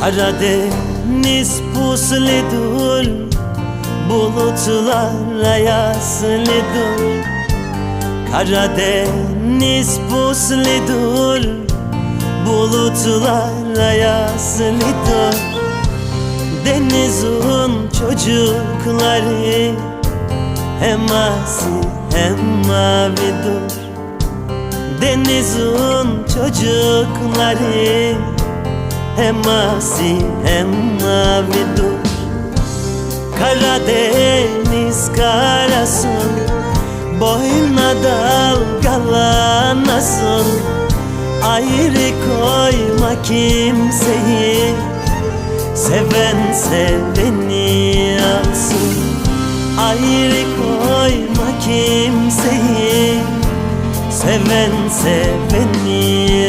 Karadeniz puslidur Bulutlar ayaslıdır Karadeniz puslidur Bulutlar ayaslıdır Denizin çocukları Hem asi hem mavidir. Denizin çocukları Hem asi hem mavidir Karadeniz karasın Boyuna dalgalanasın Ayrı koyma kimseyi Seven seveni alsın Ayrı koyma kimseyi Seven seveni